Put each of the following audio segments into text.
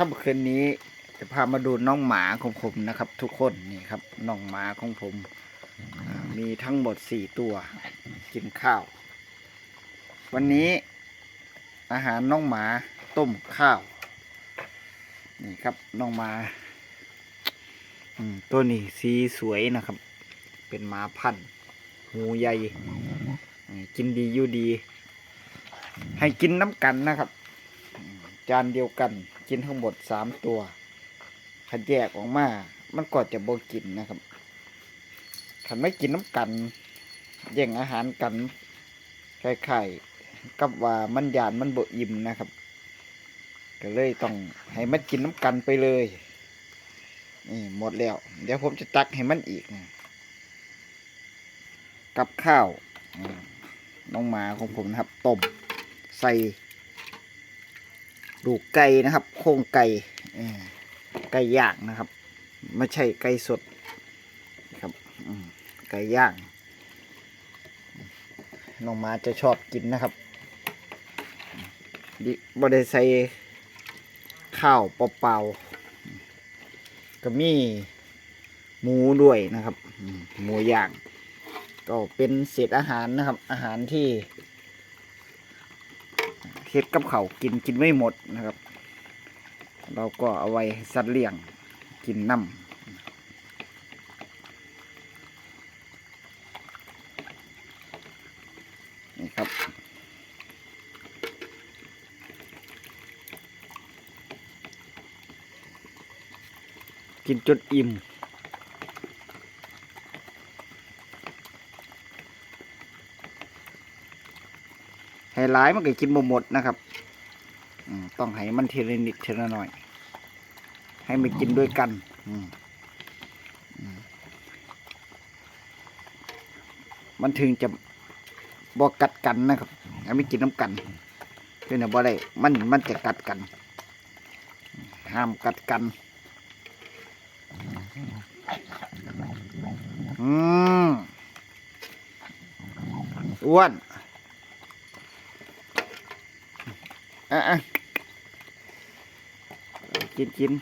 ค่ำคืนนี้จะพามาดูน้องหมาของผมนะครับ ทุกคนนี่ครับน้องหมาของผม มีทั้งหมดสี่ตัว กินข้าว วันนี้อาหารน้องหมาต้มข้าว นี่ครับน้องหมาตัวนี้สีสวยนะครับ เป็นหมาพันธุ์หูใหญ่กินดีอยู่ดี ให้กินน้ำกันนะครับ จานเดียวกัน กินทั้งหมดสามตัวขันแยกออกมา มันก็จะโบกินนะครับขันไม่กินน้ำกันแย่งอาหารกันคล้ายๆกับว่ามันยานมันบ่อิ่มนะครับ ก็เลยต้องให้มันกินน้ำกันไปเลยนี่หมดแล้ว เดี๋ยวผมจะตักให้มันอีกนะกับข้าวน้องหมาของผมนะครับต้มใส่ ลูกไก่นะครับ โครงไก่ไก่ย่างนะครับ ไม่ใช่ไก่สดครับไก่ย่างน้องมาจะชอบกินนะครับดิบได้ใส่ข้าวเปล่าๆก็มีหมูด้วยนะครับ หมูย่าง ก็เป็นเศษอาหารนะครับ อาหารที่ ฮ็ดกับเขากินกินไม่หมดนะครับ เราก็เอาไว้สัตว์เลี้ยงกินน้ำนี่ครับ กินจนอิ่ม หลายมันก็กินบ่หมดนะครับต้องให้มันทีละนิดทีละหน่อย ให้มันกินด้วยกันมันถึงจะบ่กัดกันนะครับให้มันกินน้ำกันเพื่อนบ่ได้มันมันจะกัดกัน ห้ามกัดกันอืมอ้วน อะอะกินกิน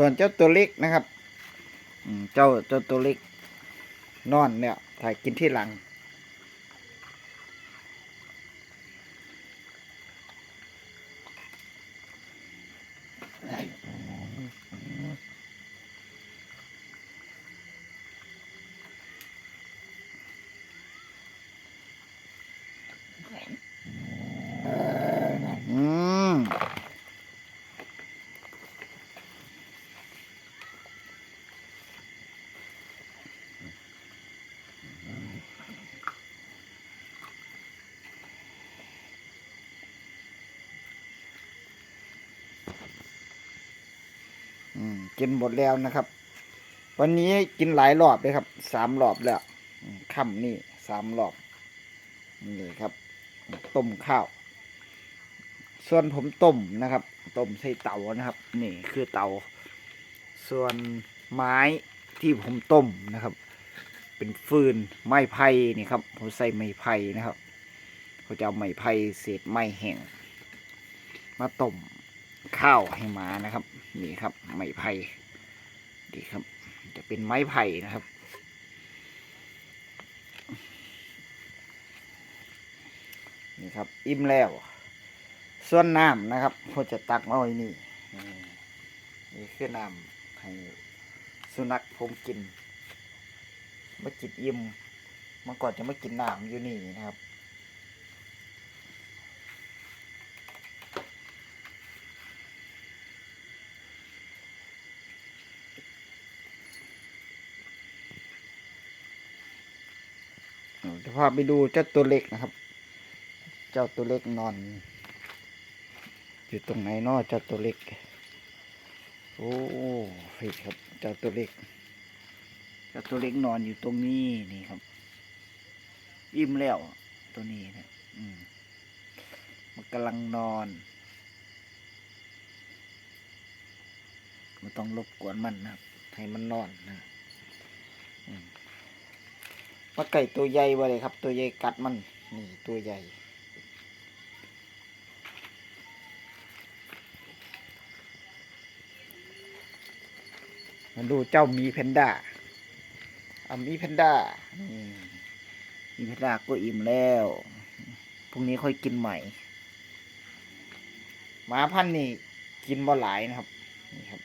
ส่วนเจ้าตัวเล็กนะครับ เจ้าเจ้าตัวเล็กนอนเนี่ยถ่ายกินที่หลัง อืมอืม กินหมดแล้วนะครับ วันนี้กินหลายรอบเลยครับสามรอบแล้วค่ำนี่สามรอบนี่ครับ ต้มข้าว ส่วนผมต้มนะครับ ต้มใส่เตานะครับ นี่คือเตา ส่วนไม้ที่ผมต้มนะครับ เป็นฟืนไม้ไผ่นี่ครับ ผมใส่ไม้ไผ่นะครับผมจะเอาไม้ไผ่เศษไม้แห้งมาต้มข้าวให้หมานะครับ นี่ครับ ไม้ไผ่ดีครับ จะเป็นไม้ไผ่นะครับ นี่ครับ อิ่มแล้ว ส่วนน้ำนะครับผมจะตักมาไว้นี่นี่คือน้ำให้สุนัขผมกินมากินอิ่มเมื่อก่อนจะมากินน้ำอยู่นี่นะครับ จะพาไปดูเจ้าตัวเล็กนะครับ เจ้าตัวเล็กนอน อยู่ตรงไหนเนาะเจ้าตัวเล็ก โอ้เฮ้ยครับ เจ้าตัวเล็ก เจ้าตัวเล็กนอนอยู่ตรงนี้นี่ครับ อิ่มแล้วตัวนี้นะอืมมันกำลังนอนไม่ต้องรบกวนมันนะครับ ให้มันนอนนะอืม ปลาไก่ตัวใหญ่บ่เลยครับ ตัวใหญ่กัดมัน นี่ตัวใหญ่มาดูเจ้ามีแพนด้าอามีแพนด้ามีแพนด้าก็อิ่มแล้ว พรุ่งนี้ค่อยกินใหม่ หมาพันนี่กินบ่หลายนะครับ นี่ครับ